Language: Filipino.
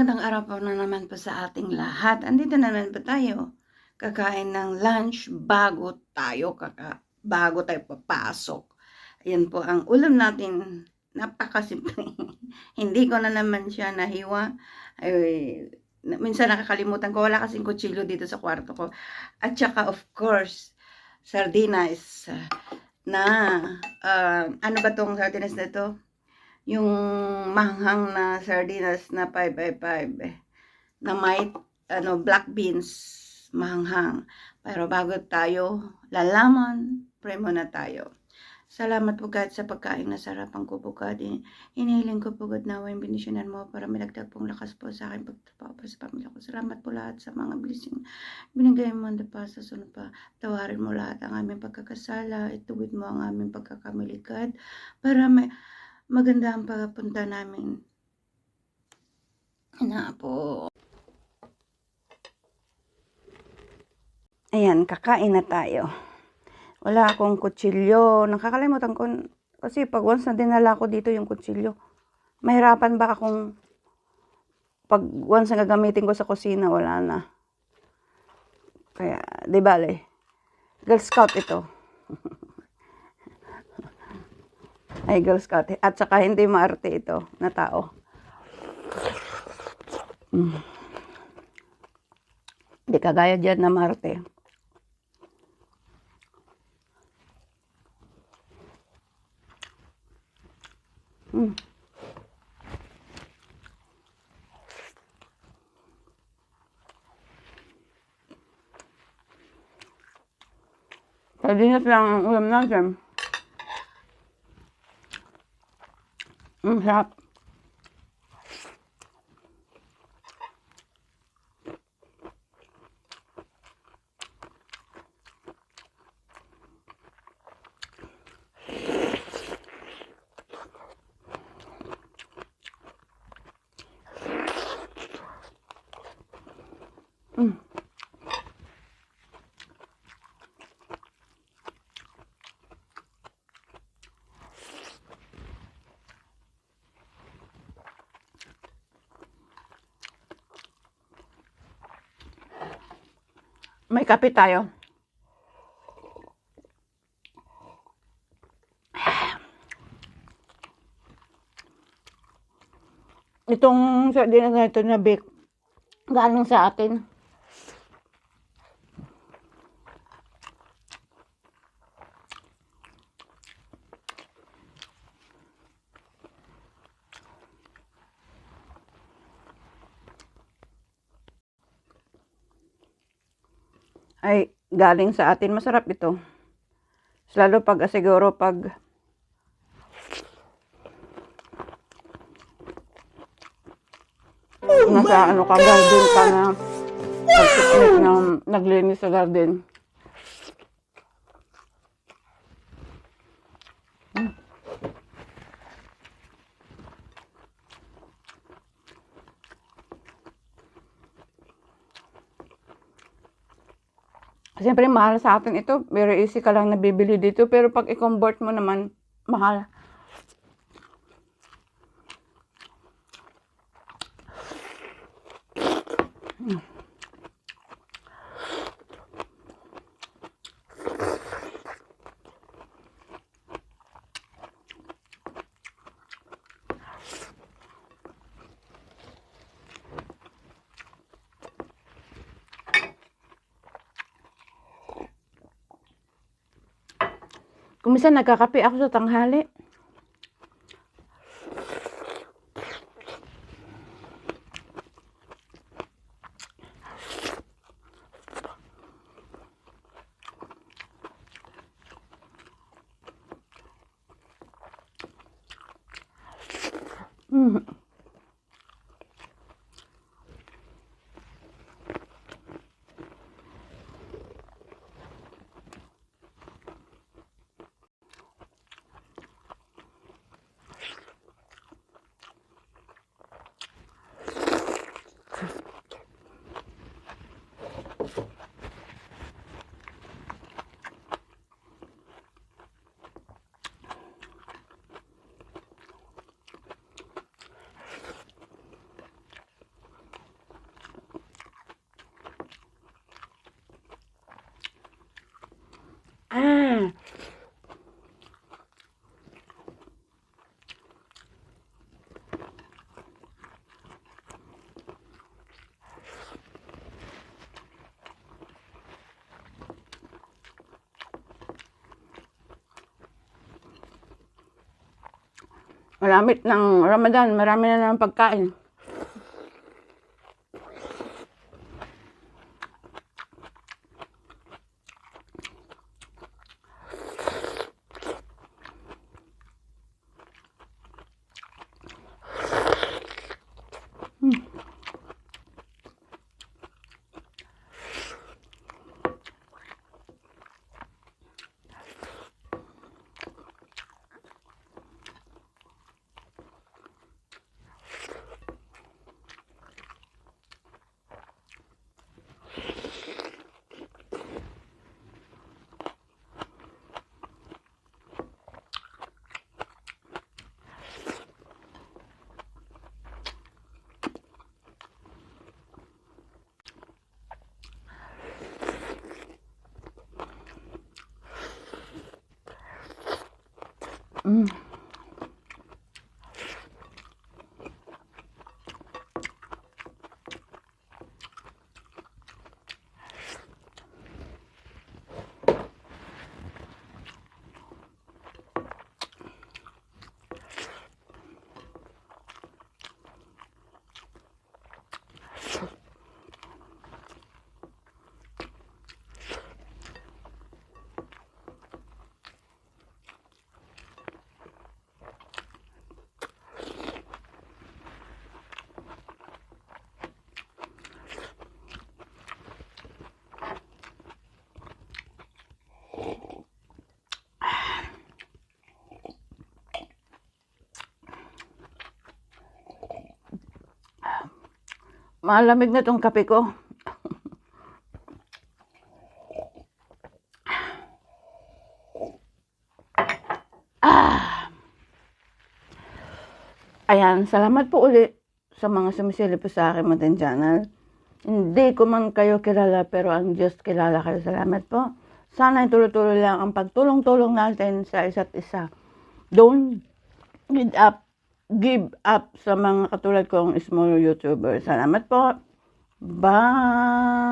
Magandang araw po na naman po sa ating lahat. Andito na naman po tayo. Kakain ng lunch bago tayo kaka bago tayo papasok. Ayan po ang ulam natin. Napakasimple. Hindi ko na naman siya nahiwa. Ay, minsan nakakalimutan ko. Wala kasing kutsilyo dito sa kwarto ko. At saka of course, sardinas na uh, ano ba tong sardinas na to? Yung manghang na sardinas na 555 eh, na may ano black beans manghang. Pero bago tayo lalaman, pray muna tayo. Salamat po God sa pagkain na sarapan ko po God. Hinihiling ko po God na yung binisyonan mo para may dagdag pong lakas po sa akin pagtrabaho po sa pamilya ko. Salamat po lahat sa mga blessing. Binigay mo na pa sa sunod pa. Tawarin mo lahat ang aming pagkakasala. Ituwid mo ang aming pagkakamali God. Para may maganda ang pagpunta namin. Na po. Ayan, kakain na tayo. Wala akong kutsilyo. Nakakalimutan ko. Kasi pag once na dinala ko dito yung kutsilyo, mahirapan ba akong pag once na gagamitin ko sa kusina, wala na. Kaya, di bale. Girl Scout ito. Ay, Girl Scout. At saka hindi maarte ito na tao. Mm. Hindi kagaya dyan na maarte. Mm. Sardinas lang ang ulam natin. Mm-hmm, yeah. May kape tayo. Itong sardinas na ito na bake, galing sa atin. Ay galing sa atin. Masarap ito. Lalo pag siguro pag nasa ano ka garden ka na pagpipinit na naglinis sa garden. Siyempre, mahal sa atin ito. Very easy ka lang nabibili dito. Pero pag i-convert mo naman, mahal. Kung minsan nagkakape ako sa tanghali. Mm. Malamit ng Ramadan, marami na ng pagkain. 嗯。Malamig na tong kape ko. Ah. Ayan, salamat po uli sa mga sumisilip po sa akin Mountain Channel. Hindi ko man kayo kilala pero ang Diyos kilala kayo. Salamat po. Sana ituloy-tuloy lang ang pagtulong-tulong natin sa isa't isa. Don't give up give up sa mga katulad kong small YouTuber. Salamat po. Bye!